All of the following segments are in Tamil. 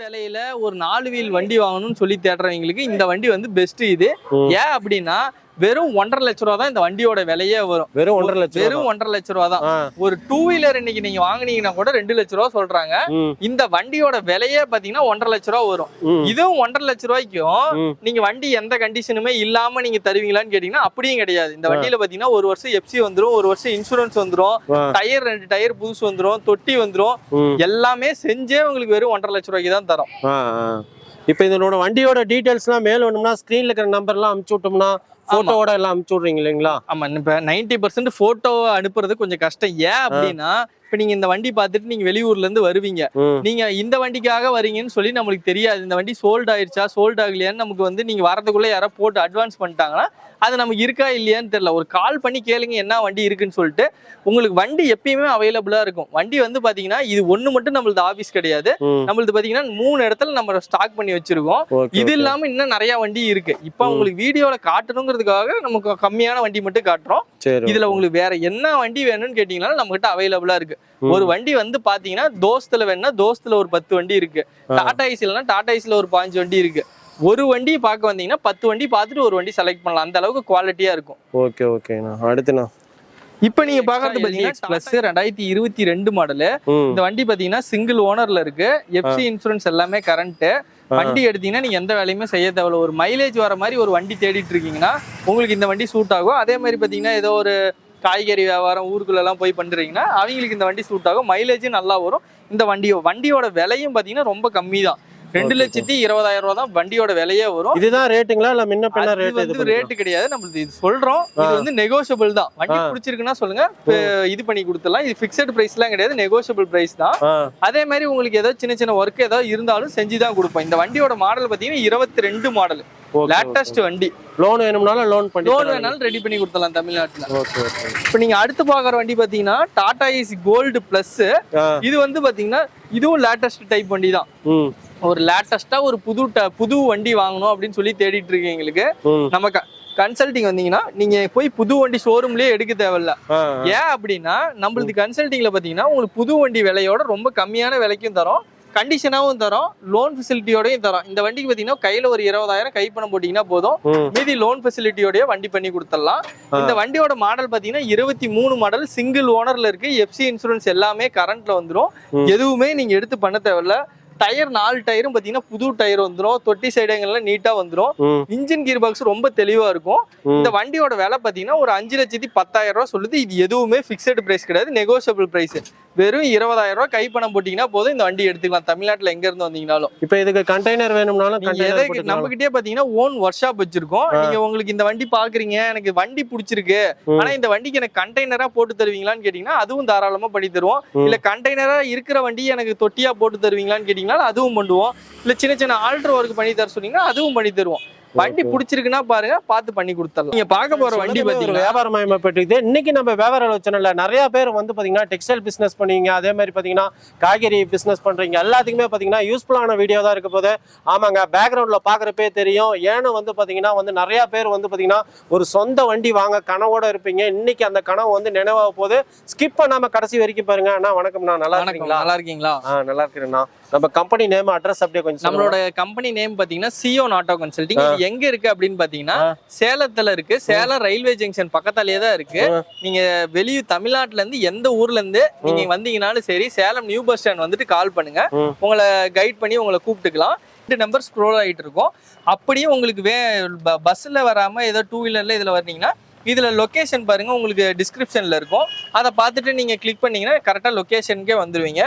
விலையில ஒரு நாலு வீல் வண்டி வாங்கணும்னு சொல்லி தேடுறவங்களுக்கு இந்த வண்டி வந்து பெஸ்ட் இது. ஏன் அப்படின்னா வெறும் ஒன்றரை லட்ச ரூபா தான் இந்த வண்டியோட விலையே வரும். வெறும் ஒன்றரை லட்சம் வெறும் ஒன்றரை லட்ச ரூபா தான். ஒரு டூ வீலர் இன்னைக்கு நீங்க வாங்குனீங்கன்னா கூட ரெண்டு லட்ச ரூபா சொல்றாங்க. இந்த வண்டியோட விலையே பாத்தீங்கன்னா ஒன்றரை லட்ச ரூபா வரும். இதுவும் ஒன்றரை லட்ச ரூபாய்க்கும். நீங்க வண்டி எந்த கண்டிஷனுமே இல்லாம நீங்க தருவீங்களான்னு கேட்டீங்கன்னா அப்படியும் கிடையாது. இந்த வண்டியில பாத்தீங்கன்னா ஒரு வருஷம் எஃப்சி வந்துரும் ஒரு வருஷம் இன்சூரன்ஸ் வந்துரும் டயர் ரெண்டு டயர் புதுசு வந்துரும் தொட்டி வந்துரும். எல்லாமே செஞ்சே உங்களுக்கு வெறும் ஒன்றரை லட்ச ரூபாய்க்கு தான் தரோம். இப்போ இதனோட வண்டியோட டீடைல்ஸ்லாம் மேல வேணும்னா ஸ்க்ரீன்ல இருக்கிற நம்பர்லாம் அமுச்சு விட்டோம்னா போட்டோவோட எல்லாம் அமுச்சு விடுறீங்க இல்லைங்களா? ஆமா இப்ப நைன்டி பர்சன்ட் போட்டோ அனுப்புறது கொஞ்சம் கஷ்டம். ஏன் அப்படின்னா இப்ப நீங்க இந்த வண்டி பார்த்துட்டு நீங்க வெளியூர்ல இருந்து வருவீங்க. நீங்க இந்த வண்டிக்காக வரீங்கன்னு சொல்லி நம்மளுக்கு தெரியாது. இந்த வண்டி சோல்ட் ஆயிருச்சா சோல்ட் ஆகலையான்னு நமக்கு வந்து நீங்க வரதுக்குள்ள யாரோ போட்டு அட்வான்ஸ் பண்ணிட்டாங்கன்னா அது நமக்கு இருக்கா இல்லையான்னு தெரியல. ஒரு கால் பண்ணி கேளுங்க என்ன வண்டி இருக்குன்னு சொல்லிட்டு உங்களுக்கு வண்டி எப்பயுமே அவைலபிளா இருக்கும். வண்டி வந்து பாத்தீங்கன்னா இது ஒண்ணு மட்டும் நம்மளது ஆபீஸ் கிடையாது. நம்மளது பாத்தீங்கன்னா மூணு இடத்துல நம்ம ஸ்டாக் பண்ணி வச்சிருக்கோம். இது. இல்லாம இன்னும் நிறைய வண்டி இருக்கு. இப்ப. உங்களுக்கு வீடியோல காட்டணுங்கிறதுக்காக நமக்கு கம்மியான வண்டி மட்டும் காட்டுறோம். இதுல உங்களுக்கு வேற என்ன வண்டி வேணும்னு கேட்டீங்கன்னா நம்ம கிட்ட அவைலபிளா இருக்கு. ஒரு வண்டி வந்து பாத்தீங்கன்னா தோஸ்துல வேணா தோஸ்துல ஒரு பத்து வண்டி இருக்கு. டாடா ஐஸ்லனா டாடா ஐஸ்ல ஒரு பாஞ்சு வண்டி இருக்கு. ஒரு வண்டி பார்க்க வந்தீங்கன்னா பத்து வண்டி பார்த்துட்டு ஒரு வண்டி செலக்ட் பண்ணலாம். அந்த அளவுக்கு குவாலிட்டியா இருக்கும். ஓகே ஓகேண்ணா அடுத்துண்ணா இப்போ நீங்க பாக்குறது பாத்தீங்கன்னா பிளஸ் ரெண்டாயிரத்தி இருபத்தி ரெண்டு மாடலு இந்த வண்டி பாத்தீங்கன்னா சிங்கிள் ஓனர்ல இருக்கு. எஃப்சி இன்சூரன்ஸ் எல்லாமே கரண்ட் வண்டி எடுத்தீங்கன்னா நீங்க எந்த வேலையுமே செய்ய தேவையில்ல. ஒரு மைலேஜ் வர மாதிரி ஒரு வண்டி தேடிட்டு இருக்கீங்கன்னா உங்களுக்கு இந்த வண்டி சூட் ஆகும். அதே மாதிரி பாத்தீங்கன்னா ஏதோ ஒரு காய்கறி வியாபாரம் ஊருக்குள்ளெல்லாம் போய் பண்ணுறீங்கன்னா அவங்களுக்கு இந்த வண்டி சூட் ஆகும். மைலேஜும் நல்லா வரும். இந்த வண்டியோ வண்டியோட விலையும் பார்த்தீங்கன்னா ரொம்ப கம்மி தான் ரெண்டு லட்சத்தி இருபதாயிரம் ரூபா தான் வண்டியோட விலையே வரும். இதுதான் ரேட்டுங்களா? இல்ல முன்ன பின்ன அது ரேட் இது ரேட்டு கிடையாது. நம்மளுக்கு இது சொல்றோம். இது வந்து நெகோஷியபிள் தான். வண்டி. பிடிச்சிருக்குன்னா சொல்லுங்க. இது பண்ணி கொடுத்துடலாம். இது பிக்சட் பிரைஸ்லாம் கிடையாது. நெகோஷியபிள் பிரைஸ் தான். அதே மாதிரி உங்களுக்கு ஏதோ சின்ன சின்ன ஒர்க் ஏதாவது இருந்தாலும் செஞ்சு தான் கொடுப்போம். இந்த வண்டியோட மாடல் பாத்தீங்கன்னா இருபத்தி ரெண்டு மாடல் லேட்டஸ்ட் வண்டி. லோன் வேணும்னாலும் லோன் பண்ணி லோன் வேணாலும் ரெடி பண்ணி கொடுத்துடலாம் தமிழ்நாட்டுல. ஓகே இப்போ நீங்க அடுத்து பாக்குற வண்டி பாத்தீங்கன்னா டாடா ஏசி கோல்டு பிளஸ் இது வந்து பாத்தீங்கன்னா இதுவும் லேட்டஸ்ட் டைப் வண்டி தான். ஒரு லேட்டஸ்டா ஒரு புது ட- புது வண்டி வாங்கணும் அப்படின்னு சொல்லி தேடிட்டு இருக்கீங்களுக்கு நம்ம கன்சல்டிங் வந்தீங்கன்னா நீங்க போய் புது வண்டி ஷோரூம்லயே எடுக்க தேவையில்ல. ஏன் அப்படின்னா நம்மளது கன்சல்டிங்ல பாத்தீங்கன்னா உங்களுக்கு புது வண்டி விலையோட ரொம்ப கம்மியான விலைக்கும் தரோம். கண்டிஷனாவும் தரோம். லோன் ஃபெசிலிட்டியோடயும் தரோம். இந்த வண்டிக்கு பாத்தீங்கன்னா கையில ஒரு இருபதாயிரம் கை பணம் போட்டீங்கன்னா போதும். மீதி லோன் ஃபெசிலிட்டியோடய வண்டி பண்ணி கொடுத்துடலாம். இந்த வண்டியோட மாடல் பாத்தீங்கன்னா இருபத்தி மூணு மாடல் சிங்கிள் ஓனர்ல இருக்கு. எஃப்சி இன்சூரன்ஸ் எல்லாமே கரண்ட்ல வந்துரும். ம். எதுவுமே நீங்க எடுத்து பண்ண தேவையில்ல. டயர் நாலு டயரும் பாத்தீங்கன்னா புது டயர் வந்துரும். தொட்டி சைடுங்கள்லாம் நீட்டா வந்துரும். ம். இன்ஜின் கியர் பாக்ஸ் ரொம்ப தெளிவா இருக்கும். இந்த வண்டியோட விலை பாத்தீங்கன்னா ஒரு அஞ்சு லட்சத்தி பத்தாயிரம் ரூபாய் சொல்லுது. இது எதுவுமே ஃபிக்ஸட் பிரைஸ் கிடையாது. நெகோஷியபிள் பிரைஸ் வெறும் இருபதாயிரம் ரூபாய் கை பணம் போட்டீங்கன்னா போதும். இந்த வண்டி எடுத்துக்கலாம். தமிழ்நாட்டுல எங்க இருந்து வந்தீங்கனாலும். இப்போ இதுக்கு கண்டெய்னர் வேணும்னாலும் நம்ம கிட்டே பாத்தீங்கன்னா ஓன் ஒர்க் ஷாப் வச்சிருக்கோம் நீங்க உங்களுக்கு இந்த வண்டி பாக்குறீங்க. எனக்கு வண்டி பிடிச்சிருக்கு. ஆனா இந்த வண்டிக்கு எனக்கு கண்டெய்னரா போட்டு தருவீங்களான்னு கேட்டீங்கன்னா அதுவும் தாராளமா பண்ணி தருவோம். இல்ல கண்டெய்னரா இருக்கிற வண்டி எனக்கு தொட்டியா போட்டு தருவீங்களான்னு கேட்டீங்கன்னா அதுவும் பண்ணுவோம். இல்ல சின்ன சின்ன ஆல்டர் ஒர்க் பண்ணி தர சொன்னீங்கன்னா அதுவும் பண்ணி தருவோம். வண்டி பிடிச்சிருக்குன்னா பாருங்க பார்த்து பண்ணி கொடுத்துடலாம். நீங்க பார்க்க போற வண்டி பாத்தீங்கன்னா வியாபார மயமாப்பட்டிருக்குது இன்னைக்கு நம்ம வியாபார சேனல்ல நிறைய பேர் வந்து பாத்தீங்கன்னா டெக்ஸ்டைல் பிசினஸ் பண்ணுவீங்க அதே மாதிரி பாத்தீங்கன்னா காய்கறி பிசினஸ் பண்றீங்க. எல்லாத்துக்குமே பாத்தீங்கன்னா யூஸ்ஃபுல்லான வீடியோ தான் இருக்க போது ஆமாங்க பேக்ரவுண்ட்ல பாக்குறப்பே தெரியும். ஏன்னு வந்து பாத்தீங்கன்னா வந்து நிறைய பேர் வந்து பாத்தீங்கன்னா ஒரு சொந்த வண்டி வாங்க கனவோட இருப்பீங்க. இன்னைக்கு அந்த கனவு வந்து நினைவாக போது ஸ்கிப் பண்ணாம கடைசி வரைக்கும் பாருங்க. அண்ணா வணக்கம்ண்ணா. நல்லா இருக்கீங்களா? நல்லா இருக்கீங்களா? நல்லா இருக்கிறேண்ணா. நம்ம கம்பெனி நேம் அட்ரஸ் அப்படியே கொஞ்சம் நம்மளோட கம்பெனி நேம் பாத்தீங்கன்னா சியோன் ஆட்டோ கன்சல்டிங் இது எங்க இருக்கு அப்படின்னு பாத்தீங்கன்னா. சேலத்துல இருக்கு. சேலம் ரயில்வே ஜங்ஷன் பக்கத்தாலேயே தான் இருக்கு. நீங்க வெளியூர் தமிழ்நாட்டுல இருந்து எந்த ஊர்ல இருந்து நீங்க வந்தீங்கனாலும் சரி சேலம் நியூ பஸ் ஸ்டாண்ட் வந்துட்டு கால் பண்ணுங்க. உங்களை கைட் பண்ணி உங்களை கூப்பிட்டுக்கலாம். ரெண்டு நம்பர் ஸ்க்ரோல் ஆயிட்டு இருக்கும். அப்படியே உங்களுக்கு வே ப- பஸ்ல வராம ஏதோ டூ வீலர்ல இதுல வர்றீங்கன்னா இதில் லொக்கேஷன் பாருங்கள் உங்களுக்கு டிஸ்கிரிப்ஷனில் இருக்கும். அதை பார்த்துட்டு நீங்கள் கிளிக் பண்ணீங்கன்னா கரெக்டாக லொக்கேஷனுக்கே வந்துடுவீங்க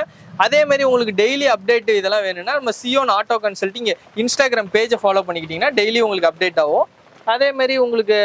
அதே மாதிரி உங்களுக்கு டெய்லி அப்டேட் இதெல்லாம் வேணும்னா நம்ம சியோன் ஆட்டோ கன்சல்ட்டிங் இன்ஸ்டாகிராம் பேஜை ஃபாலோ பண்ணிக்கிட்டிங்கன்னா டெய்லி உங்களுக்கு அப்டேட் ஆகும். அதே மாதிரி உங்களுக்கு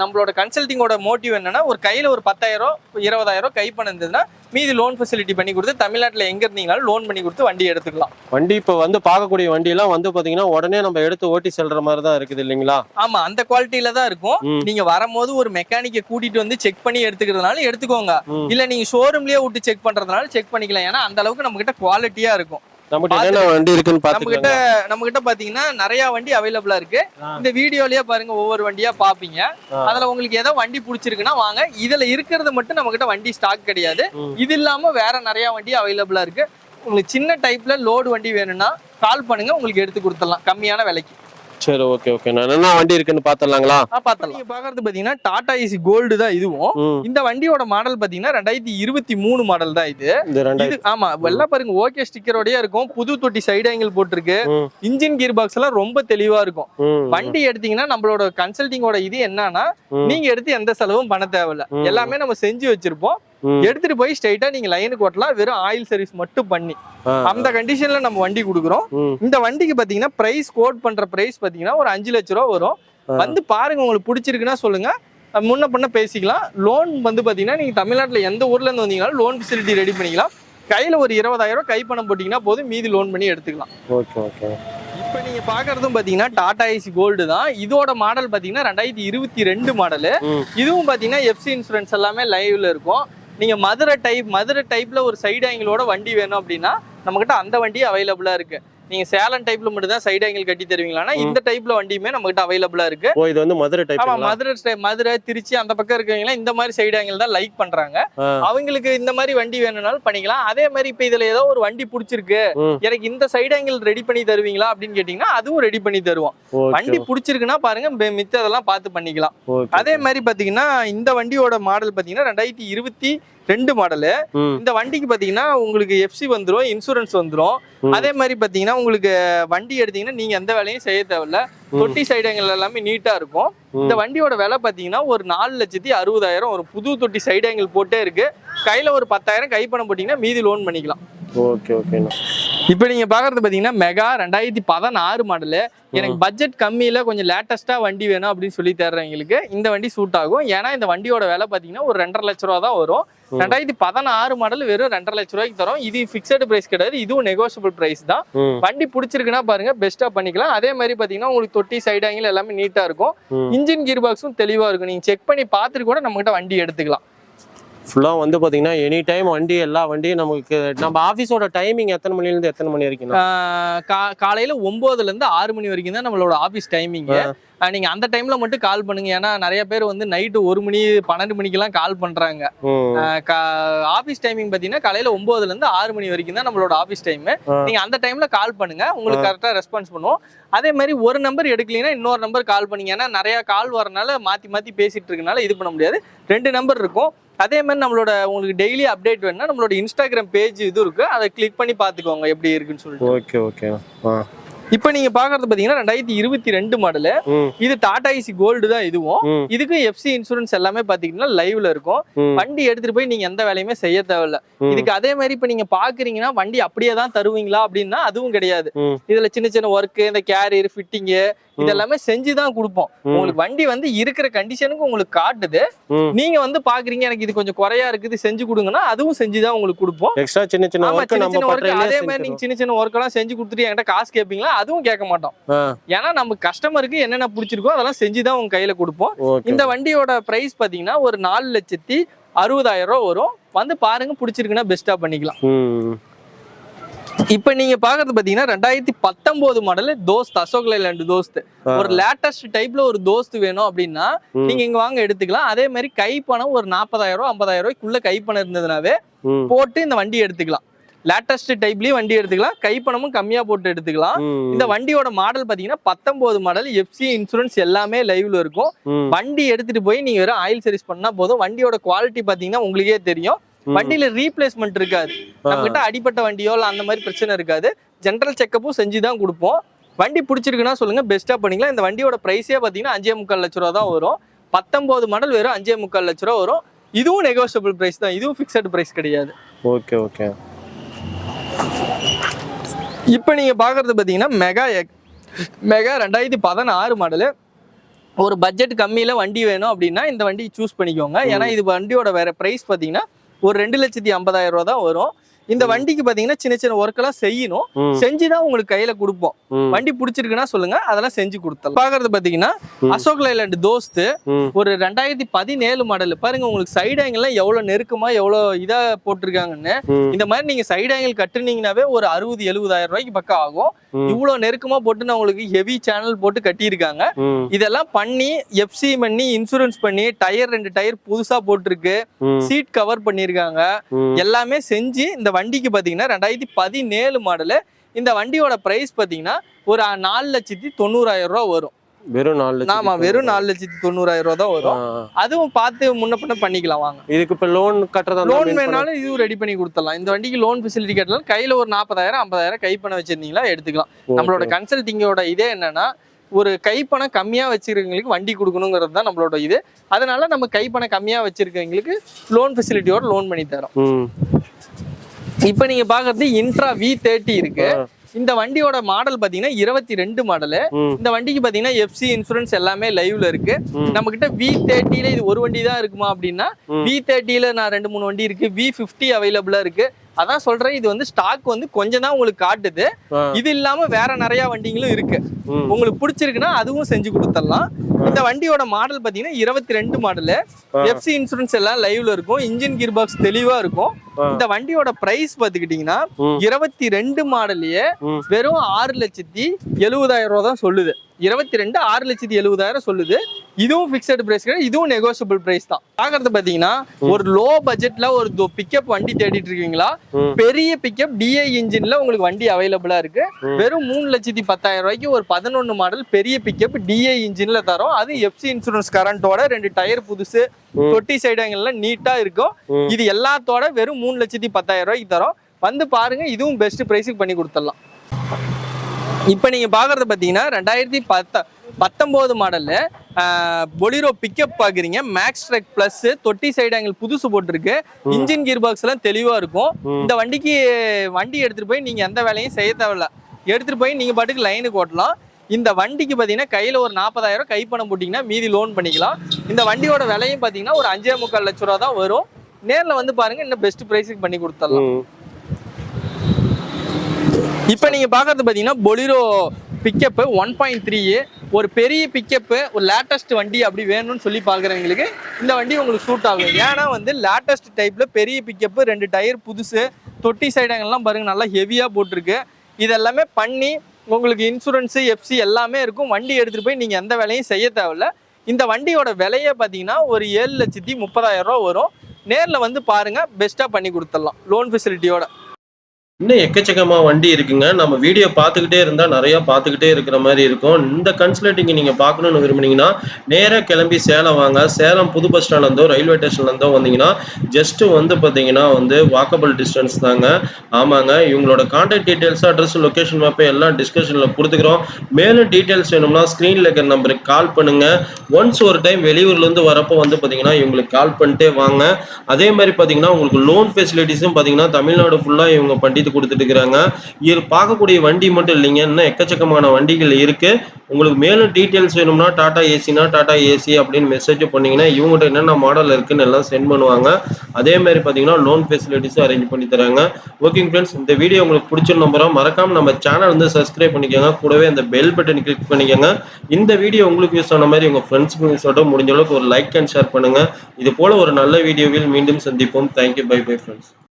நம்மளோட கன்சல்டிங்கோட மோட்டிவ் என்னன்னா ஒரு கையில ஒரு பத்தாயிரம் இருபதாயிரம் கை பணம் இருந்ததுன்னா மீதி லோன் ஃபெசிலிட்டி பண்ணி கொடுத்து தமிழ்நாட்டுல எங்க இருந்தீங்கனாலும் லோன் பண்ணி கொடுத்து வண்டி எடுத்துக்கலாம். வண்டி இப்போ வந்து பார்க்கக்கூடிய வண்டியெல்லாம் வந்து பாத்தீங்கன்னா உடனே நம்ம எடுத்து ஓட்டி செல்ற மாதிரி தான் இருக்குது இல்லைங்களா? ஆமா அந்த குவாலிட்டியில தான் இருக்கும். நீங்க வரும்போது ஒரு மெக்கானிக்கை கூட்டிட்டு வந்து செக் பண்ணி எடுத்துக்கிறதுனால எடுத்துக்கோங்க. இல்ல நீங்க ஷோரூம்லயே விட்டு செக் பண்றதுனால செக் பண்ணிக்கலாம். ஏன்னா அந்த அளவுக்கு நம்ம கிட்ட குவாலிட்டியா இருக்கும். நம்மகிட்ட என்னென்ன வண்டி இருக்குன்னு பாத்தீங்கன்னா நிறைய வண்டி அவைலபிளா இருக்கு. இந்த வீடியோலயே பாருங்க ஒவ்வொரு வண்டியா பாப்பீங்க. அதுல உங்களுக்கு ஏதோ வண்டி பிடிச்சிருக்குன்னா வாங்க. இதுல இருக்கிறது மட்டும் நம்ம கிட்ட வண்டி ஸ்டாக் கிடையாது. இது இல்லாம வேற நிறைய வண்டி அவைலபிளா இருக்கு. உங்களுக்கு சின்ன டைப்ல லோடு வண்டி வேணும்னா கால் பண்ணுங்க உங்களுக்கு எடுத்து கொடுத்துடலாம். கம்மியான விலைக்கு. சரி ஓகே ஓகே நான் என்ன வண்டி இருக்குன்னு பாத்துடலாங்களா? ஆ பார்த்தலாம் நீங்க பாக்குறது பாத்தீங்கன்னா டாடா ஏசி கோல்டு தான் இதுவும். இந்த வண்டியோட மாடல் பாத்தீங்கன்னா ரெண்டாயிரத்தி இருபத்தி மூணு மாடல் தான் இது. ஆமா எல்லாம் பாருங்க ஓகே ஸ்டிக்கரோடய இருக்கும். புது தொட்டி சைடு ஆங்கிள் போட்டிருக்கு. இன்ஜின் கியர் பாக்ஸ் எல்லாம் ரொம்ப தெளிவா இருக்கும். வண்டி எடுத்தீங்கன்னா நம்மளோட கன்சல்டிங்கோட இது என்னன்னா. நீங்க எடுத்து எந்த செலவும் பண்ண தேவையில்ல. எல்லாமே நம்ம செஞ்சு வச்சிருப்போம். எடுத்துட்டு போய் ஸ்ட்ரைட்டா நீங்க லைனுக்கு ஓட்டலாம். வெறும் ஆயில் சர்வீஸ் மட்டும் பண்ணி. அந்த கண்டிஷன்ல நம்ம வண்டி கொடுக்குறோம். இந்த வண்டிக்கு பாத்தீங்கன்னா பிரைஸ் கோட் பண்ற பிரைஸ் பாத்தீங்கன்னா ஒரு அஞ்சு லட்ச ரூபா வரும். வந்து பாருங்க உங்களுக்கு பிடிச்சிருக்குன்னா சொல்லுங்க. முன்ன பண்ண பேசிக்கலாம். லோன் வந்து பாத்தீங்கன்னா நீங்க தமிழ்நாட்டுல எந்த ஊர்ல இருந்து வந்தீங்கனாலும் லோன் ஃபெசிலிட்டி ரெடி பண்ணிக்கலாம். கையில ஒரு இருபதாயிரம் ரூபாய் கை பணம் போட்டீங்கன்னா போதும். மீதி லோன் பண்ணி எடுத்துக்கலாம். Okay okay. இப்போ நீங்க பாக்குறதும் பாத்தீங்கன்னா டாடா ஐசி கோல்டு தான். இதோட மாடல் பாத்தீங்கன்னா ரெண்டாயிரத்தி இருபத்தி ரெண்டு மாடலு இதுவும் பாத்தீங்கன்னா எஃப்சி இன்சூரன்ஸ் எல்லாமே லைவ்ல இருக்கும். நீங்கள் மதுரை டைப் மதுரை டைப்பில் ஒரு சைடு ஆங்கிளோட வண்டி வேணும் அப்படின்னா நம்மக்கிட்ட அந்த வண்டி அவைலபிளாக இருக்குது நீங்க சேலம் டைப்ல மட்டும் தான் சைடு ஆங்கிள் கட்டி தருவீங்களான்னா இந்த டைப்ல வண்டியுமே நம்மகிட்ட அவைலபிளா இருக்கு. ஓ இது வந்து மதுரை டைப் ஆமா மதுரை மதுரை திருச்சி அந்த பக்கம் இருக்கவங்க இந்த மாதிரி சைடு ஆங்கிள் தான் லைக் பண்றாங்க. அவங்களுக்கு இந்த மாதிரி வண்டி வேணும்னாலும் பண்ணிக்கலாம். அதே மாதிரி இப்ப இதுல ஏதோ ஒரு வண்டி பிடிச்சிருக்கு. எனக்கு இந்த சைடு ஆங்கிள் ரெடி பண்ணி தருவீங்களா அப்படின்னு கேட்டீங்கன்னா அதுவும் ரெடி பண்ணி தருவோம். வண்டி பிடிச்சிருக்குன்னா பாருங்க மி- மித்ததெல்லாம் பார்த்து பண்ணிக்கலாம். அதே மாதிரி பாத்தீங்கன்னா இந்த வண்டியோட மாடல் பாத்தீங்கன்னா ரெண்டாயிரத்தி இருபத்தி ரெண்டு மாடலு இந்த வண்டிக்கு பாத்தீங்கன்னா உங்களுக்கு எஃப்சி வந்துரும் இன்சூரன்ஸ் வந்துரும். அதே மாதிரி பாத்தீங்கன்னா உங்களுக்கு வண்டி எடுத்தீங்கன்னா நீங்க எந்த வேலையும் செய்ய தேவையில்ல. தொட்டி சைடுங்கள் எல்லாமே நீட்டா இருக்கும். இந்த வண்டியோட விலை பாத்தீங்கன்னா ஒரு நாலு லட்சத்தி அறுபதாயிரம் ஒரு புது தொட்டி சைடு ஆங்கிள் போட்டே இருக்கு. கையில ஒரு பத்தாயிரம் கை பணம் போட்டீங்கன்னா மீதி லோன் பண்ணிக்கலாம். ஓகே ஓகேண்ணா. இப்போ நீங்க பாக்குறது பாத்தீங்கன்னா மெகா ரெண்டாயிரத்தி பதினாறு மாடலு எனக்கு பட்ஜெட் கம்மியில கொஞ்சம் லேட்டஸ்டா வண்டி வேணும் அப்படின்னு சொல்லி தர்றவங்களுக்கு இந்த வண்டி சூட் ஆகும். ஏன்னா இந்த வண்டியோட விலை பாத்தீங்கன்னா ஒரு ரெண்டரை லட்ச ரூபா தான் வரும். ரெண்டாயிரத்தி பதினாறு மாடல் வெறும் ரெண்டரை லட்ச ரூபாய்க்கு தரும். இது ஃபிக்ஸட் பிரைஸ் கிடையாது. இதுவும் நெகோஷியபிள் பிரைஸ் தான். வண்டி பிடிச்சிருக்குன்னா பாருங்க பெஸ்ட்டா பண்ணிக்கலாம். அதே மாதிரி பாத்தீங்கன்னா உங்களுக்கு தொட்டி சைடு ஆங்கிள் எல்லாமே நீட்டா இருக்கும். இன்ஜின் கியர் பாக்ஸும் தெளிவா இருக்கும். நீங்க செக் பண்ணி பார்த்துட்டு கூட நம்ம கிட்ட வண்டி எடுத்துக்கலாம். ஃபுல்லாக வந்து பார்த்தீங்கன்னா எனி டைம் வண்டி எல்லா வண்டியும் நமக்கு நம்ம ஆஃபீஸோட டைமிங் எத்தனை மணிலேருந்து எத்தனை மணி வரைக்கும்? கா- காலையில ஒன்பதுல இருந்து ஆறு மணி வரைக்கும் தான் நம்மளோட ஆபீஸ் டைமிங் நீங்க அந்த டைம்ல மட்டும் கால் பண்ணுங்க. ஏன்னா நிறைய பேர் வந்து நைட்டு ஒரு மணி பன்னெண்டு மணிக்கெல்லாம் கால் பண்றாங்க. ம். ஆபீஸ் டைமிங் பாத்தீங்கன்னா காலையில ஒன்பதுல இருந்து ஆறு மணி வரைக்கும் தான் நம்மளோட ஆபீஸ் டைம் ஆ. நீங்க அந்த டைம்ல கால் பண்ணுங்க. உங்களுக்கு கரெக்டா ரெஸ்பான்ஸ் பண்ணுவோம். அதே மாதிரி ஒரு நம்பர் எடுக்கலைன்னா இன்னொரு நம்பர் கால் பண்ணீங்க. ஏன்னா நிறைய கால் வரனால மாத்தி மாத்தி பேசிட்டு இருக்கனால இது பண்ண முடியாது. ரெண்டு நம்பர் இருக்கும். அதே மாதிரி நம்மளோட உங்களுக்கு டெய்லி அப்டேட் வேணும்னா நம்மளோட இன்ஸ்டாகிராம் பேஜ் இது இருக்கு. அதை கிளிக் பண்ணி பாத்துக்கோங்க எப்படி இருக்குன்னு சொல்லிட்டு. ஓகே ஓகே ஆ. இப்போ நீங்க பாக்குறது பாத்தீங்கன்னா ரெண்டாயிரத்தி இருபத்தி ரெண்டு மாடலு இது டாடா ஐசி கோல்டு தான் இதுவும். இதுக்கு எஃப்சி இன்சூரன்ஸ் எல்லாமே பாத்தீங்கன்னா லைவ்ல இருக்கும். வண்டி எடுத்துட்டு போய் நீங்க எந்த வேலையுமே செய்ய தேவையில்ல. இதுக்கு அதே மாதிரி இப்ப நீங்க பாக்குறீங்கன்னா வண்டி அப்படியே தான் தருவீங்களா அப்படின்னா அதுவும் கிடையாது. இதுல சின்ன சின்ன ஒர்க் இந்த கேரியர் ஃபிட்டிங்கு இது எல்லாமே செஞ்சு தான் கொடுப்போம். உங்களுக்கு வண்டி வந்து இருக்கிற கண்டிஷனுக்கு உங்களுக்கு காட்டுது. நீங்க வந்து பாக்குறீங்க எனக்கு இது கொஞ்சம் குறையா இருக்குது செஞ்சு கொடுங்கன்னா அதுவும் செஞ்சு தான் உங்களுக்கு கொடுப்போம். எக்ஸ்ட்ரா சின்ன சின்ன ஒர்க் அதே மாதிரி நீங்க சின்ன சின்ன ஒர்க் எல்லாம் செஞ்சு கொடுத்துட்டு என்கிட்ட காசு கேட்பீங்களா அதுவும் கேட்க மாட்டோம் ஏன்னா நம்ம கஸ்டமருக்கு என்னென்ன பிடிச்சிருக்கோ அதெல்லாம் செஞ்சு தான் உங்க கையில கொடுப்போம். இந்த வண்டியோட பிரைஸ் பாத்தீங்கன்னா ஒரு நாலு லட்சத்தி அறுபதாயிரம் ரூபா வரும். வந்து பாருங்க பிடிச்சிருக்குன்னா பெஸ்டா பண்ணிக்கலாம். இப்போ நீங்க பாக்குறது பாத்தீங்கன்னா ரெண்டாயிரத்தி பத்தொன்பது மாடல் தோஸ்த் அசோக் லைலாண்ட் தோஸ்த். ஒரு லேட்டஸ்ட் டைப்ல ஒரு தோஸ்த் வேணும் அப்படின்னா. நீங்க இங்க வாங்க எடுத்துக்கலாம். அதே மாதிரி கை பணம் ஒரு நாற்பதாயிரம் ரூபாய் ஐம்பதாயிரம் ரூபாய்க்குள்ள கை பணம் இருந்ததுனாவே போட்டு இந்த வண்டி எடுத்துக்கலாம். லேட்டஸ்ட் டைப்லயும் வண்டி எடுத்துக்கலாம். கை பணமும் கம்மியா போட்டு எடுத்துக்கலாம். இந்த வண்டியோட மாடல் பாத்தீங்கன்னா பத்தொன்பது மாடல் எஃப்சி இன்சூரன்ஸ் எல்லாமே லைவ்ல இருக்கும். வண்டி எடுத்துட்டு போய் நீங்க வெறும் ஆயில் சர்வீஸ் பண்ணா போதும். வண்டியோட குவாலிட்டி பாத்தீங்கன்னா உங்களுக்கே தெரியும். வண்டியில ரீப்ளேஸ்மெண்ட் இருக்காது. நம்ம கிட்ட அடிப்பட்ட வண்டியோ இல்ல அந்த மாதிரி பிரச்சனை இருக்காது. ஜென்ரல் செக்கப்பும் செஞ்சு தான் கொடுப்போம். வண்டி பிடிச்சிருக்குன்னா சொல்லுங்க பெஸ்ட்டா பண்ணிக்கலாம். இந்த வண்டியோட பிரைஸே பாத்தீங்கன்னா அஞ்சே முக்கால் லட்ச ரூபா தான் வரும். பத்தொன்பது மாடல் வெறும் அஞ்சே முக்கால் லட்ச ரூபா வரும். இதுவும் நெகோஷியபிள் பிரைஸ் தான். இதுவும் ஃபிக்ஸட் பிரைஸ் கிடையாது. Okay okay. இப்போ நீங்க பாக்குறது பாத்தீங்கன்னா மெகா எக் மெகா ரெண்டாயிரத்தி பதினாறு மாடலு ஒரு பட்ஜெட் கம்மியில வண்டி வேணும் அப்படின்னா இந்த வண்டி சூஸ் பண்ணிக்கோங்க. ஏன்னா இது வண்டியோட வேற பிரைஸ் பாத்தீங்கன்னா ஒரு ரெண்டு லட்சத்தி ஐம்பதாயிரம் ரூபா தான் வரும். இந்த வண்டிக்கு பாத்தீங்கன்னா சின்ன சின்ன ஒர்க் எல்லாம் செய்யணும். ம். செஞ்சு தான் உங்களுக்கு கையில கொடுப்போம். வண்டி பிடிச்சிருக்குன்னா சொல்லுங்க அதெல்லாம் செஞ்சு கொடுத்தலாம் பாக்குறது பாத்தீங்கன்னா. அசோக் லைலாண்ட் தோஸ்து ஒரு ரெண்டாயிரத்தி பதினேழு மாடல் பாருங்க உங்களுக்கு சைடு ஆங்கிள்லாம் எவ்வளவு நெருக்கமா எவ்வளவு இதா போட்டிருக்காங்கன்னு. இந்த மாதிரி நீங்க சைடு ஆங்கிள் கட்டுனீங்கனாவே ஒரு அறுபது எழுபதாயிரம் ரூபாய்க்கு பக்கம் ஆகும். இவ்வளவு நெருக்கமா போட்டு நான் உங்களுக்கு ஹெவி சேனல் போட்டு கட்டியிருக்காங்க. இதெல்லாம் பண்ணி எஃப்சி பண்ணி இன்சூரன்ஸ் பண்ணி டயர் ரெண்டு டயர் புதுசா போட்டிருக்கு. சீட் கவர் பண்ணியிருக்காங்க. ம். எல்லாமே செஞ்சு இந்த வண்டிக்கு பார்த்தீங்கன்னா ரெண்டாயிரத்தி பதினேழு மாடலு இந்த வண்டியோட ப்ரைஸ் பார்த்தீங்கன்னா ஒரு நாலு லட்சத்தி தொண்ணூறாயிரம் ரூபா வரும். வெறும் நாலு லட்சம் ஆமா வெறும் நாலு லட்சத்தி தொண்ணூறாயிரம் ரூபா தான் வரும். அதுவும் பார்த்து முன்ன பின்ன பண்ணிக்கலாம் வாங்க. இதுக்கு இப்ப லோன் கட்டுறதா லோன் வேணாலும் இதுவும் ரெடி பண்ணி கொடுத்துடலாம். இந்த வண்டிக்கு லோன் ஃபெசிலிட்டி கட்டலாம் கையில ஒரு நாற்பதாயிரம் ஐம்பதாயிரம் கை பணம் வச்சிருந்தீங்களா எடுத்துக்கலாம். நம்மளோட கன்சல்டிங்கோட இதே என்னன்னா ஒரு கைப்பணம் கம்மியா வச்சிருக்கவங்களுக்கு வண்டி கொடுக்கணுங்கிறது தான் நம்மளோட இது. அதனால நம்ம கைப்பணம் கம்மியா வச்சிருக்கவங்களுக்கு லோன் ஃபெசிலிட்டியோட லோன் பண்ணி தரோம். இப்போ நீங்க பாக்குறது இன்ட்ரா வி தேர்ட்டி இருக்கு. இந்த வண்டியோட மாடல் பாத்தீங்கன்னா இருபத்தி ரெண்டு மாடலு இந்த வண்டிக்கு பாத்தீங்கன்னா எஃப்சி இன்சூரன்ஸ் எல்லாமே லைவ்ல இருக்கு. நம்ம கிட்ட வி தேர்ட்டில இது ஒரு வண்டி தான் இருக்குமா அப்படின்னா. வி தேர்ட்டில நான் ரெண்டு மூணு வண்டி இருக்கு. வி ஃபிஃப்டி அவைலபிளா இருக்கு. அதான் சொல்றேன் இது வந்து ஸ்டாக் வந்து கொஞ்சம் தான் உங்களுக்கு காட்டுது. இது இல்லாம வேற நிறைய வண்டிங்களும் இருக்கு. உங்களுக்கு பிடிச்சிருக்குன்னா அதுவும் செஞ்சு கொடுத்துடலாம். இந்த வண்டியோட மாடல் பாத்தீங்கன்னா இருபத்தி ரெண்டு மாடலு. எஃப்சி இன்சூரன்ஸ் எல்லாம் லைவ்ல இருக்கும் இன்ஜின் கியர் பாக்ஸ் தெளிவா இருக்கும். இந்த வண்டியோட பிரைஸ் பாத்துக்கிட்டீங்கன்னா. இருபத்தி ரெண்டு மாடலையே ம். வெறும் ஆறு லட்சத்தி எழுபதாயிரம் ரூபா தான் சொல்லுது இருபத்தி ரெண்டு ஆறு லட்சத்தி எழுபதாயிரம் சொல்லுது இதுவும் ஃபிக்ஸட் பிரைஸ் கிடையாது இதுவும் நெகோசியபிள் பிரைஸ் தான் பாக்குறது பாத்தீங்கன்னா ஒரு லோ பட்ஜெட்ல ஒரு பிக்கப் வண்டி தேடிட்டு இருக்கீங்களா. பெரிய பிக்கப் டிஐ இன்ஜின்ல உங்களுக்கு வண்டி அவைலபிளா இருக்கு. வெறும் மூணு லட்சத்தி பத்தாயிரம் ரூபாய்க்கு ஒரு பதினொன்னு மாடல் பெரிய பிக்கப் டிஐ இன்ஜின்ல தரோம் அது எஃப்சி இன்சூரன்ஸ் கரண்டோட ரெண்டு டயர் புதுசு. தொட்டி சைடுங்கள்லாம் நீட்டா இருக்கும். இது எல்லாத்தோட வெறும் மூணு லட்சத்தி பத்தாயிரம் ரூபாய்க்கு தரோம். வந்து பாருங்க இதுவும் பெஸ்ட் பிரைஸுக்கு பண்ணி கொடுத்துடலாம். இப்போ நீங்க பாக்குறது பாத்தீங்கன்னா ரெண்டாயிரத்தி பத்த பத்தொன்பது மாடல்ல பொலிரோ பிக்கப் பாக்குறீங்க. மேக்ஸ் ட்ரெக் பிளஸ் தொட்டி சைடு ஆங்கிள் புதுசு போட்டிருக்கு. இன்ஜின் கியர் பாக்ஸ் எல்லாம் தெளிவா இருக்கும். இந்த வண்டிக்கு வண்டி எடுத்துட்டு போய் நீங்க எந்த வேலையும் செய்ய தேவையில்ல. எடுத்துட்டு போய் நீங்க பாட்டுக்கு லைனுக்கு ஓட்டலாம். இந்த வண்டிக்கு பாத்தீங்கன்னா கையில ஒரு நாற்பதாயிரம் கை பணம் போட்டீங்கன்னா மீதி லோன் பண்ணிக்கலாம். இந்த வண்டியோட விலையும் பாத்தீங்கன்னா ஒரு அஞ்சே முக்கால் லட்ச ரூபா தான் வரும். நேர்ல வந்து பாருங்க இன்னும் பெஸ்ட் பிரைஸுக்கு பண்ணி கொடுத்துடலாம். இப்போ நீங்க பாக்குறது பாத்தீங்கன்னா Bolero pickup one point three ஒரு பெரிய பிக்கப்பு ஒரு லேட்டஸ்ட் வண்டி அப்படி வேணும்னு சொல்லி பார்க்குறவங்களுக்கு இந்த வண்டி உங்களுக்கு சூட் ஆகும். ஏன்னா வந்து லேட்டஸ்ட் டைப்ல பெரிய பிக்கப்பு ரெண்டு டயர் புதுசு தொட்டி சைடங்கள்லாம் பாருங்க நல்லா ஹெவியாக போட்டிருக்கு. இதெல்லாமே பண்ணி உங்களுக்கு இன்சூரன்ஸு எஃப்சி எல்லாமே இருக்கும். வண்டி எடுத்துகிட்டு போய் நீங்கள் எந்த வேலையும் செய்ய தேவையில்ல. இந்த வண்டியோட விலையே பார்த்தீங்கன்னா ஒரு ஏழு லட்சத்தி முப்பதாயிரம் ரூபா வரும். நேரில் வந்து பாருங்க பெஸ்ட்டாக பண்ணி கொடுத்துடலாம். லோன் ஃபெசிலிட்டியோட இன்னும் எக்கச்சக்கமா வண்டி இருக்குங்க. நம்ம வீடியோ பார்த்துக்கிட்டே இருந்தா நிறையா பார்த்துக்கிட்டே இருக்கிற மாதிரி இருக்கும். இந்த கன்சல்டிங் நீங்க பார்க்கணும்னு விரும்புனீங்கன்னா நேரா கிளம்பி சேலம் வாங்க. சேலம் புது பஸ் ஸ்டாண்ட்லருந்தோ, ரயில்வே ஸ்டேஷன்லருந்தோ வந்தீங்கன்னா ஜஸ்ட்டு வந்து பார்த்தீங்கன்னா வந்து வாக்கபிள் டிஸ்டன்ஸ் தாங்க. ஆமாங்க. இவங்களோட contact details, address location map எல்லாம் டிஸ்கஷனில் கொடுத்துக்கிறோம். மேலும் டீட்டெயில்ஸ் வேணும்னா ஸ்க்ரீன்ல இருக்கிற நம்பருக்கு கால் பண்ணுங்க. ஒன்ஸ் ஒரு டைம் வெளியூர்லேருந்து வரப்போ வந்து பார்த்தீங்கன்னா இவங்களுக்கு கால் பண்ணிட்டே வாங்க. அதே மாதிரி பார்த்தீங்கன்னா உங்களுக்கு லோன் ஃபெசிலிட்டிஸும் பார்த்தீங்கன்னா தமிழ்நாடு ஃபுல்லா இவங்க செய்து கொடுத்துட்டு இருக்கிறாங்க. இது பார்க்கக்கூடிய வண்டி மட்டும் இல்லைங்க. இன்னும் எக்கச்சக்கமான வண்டிகள் இருக்கு. உங்களுக்கு மேலும் டீடைல்ஸ் வேணும்னா டாடா ஏசினா டாடா ஏசி அப்படின்னு மெசேஜ் பண்ணீங்கன்னா இவங்ககிட்ட என்னென்ன மாடல் இருக்குன்னு எல்லாம் சென்ட் பண்ணுவாங்க. அதே மாதிரி பாத்தீங்கன்னா லோன் ஃபெசிலிட்டிஸும் அரேஞ்ச் பண்ணி தராங்க. ஓகேங்க ஃப்ரெண்ட்ஸ் இந்த வீடியோ உங்களுக்கு பிடிச்ச நம்புறோம். மறக்காம நம்ம சேனல் வந்து சப்ஸ்கிரைப் பண்ணிக்கோங்க. கூடவே அந்த பெல் பட்டன் கிளிக் பண்ணிக்கோங்க. இந்த வீடியோ உங்களுக்கு யூஸ் ஆன மாதிரி உங்க ஃப்ரெண்ட்ஸுக்கு யூஸ் முடிஞ்ச அளவுக்கு ஒரு லைக் அண்ட் ஷேர் பண்ணுங்க. இது போல ஒரு நல்ல வீடியோவில் மீண்டும் சந்திப்போம். Thank you bye bye friends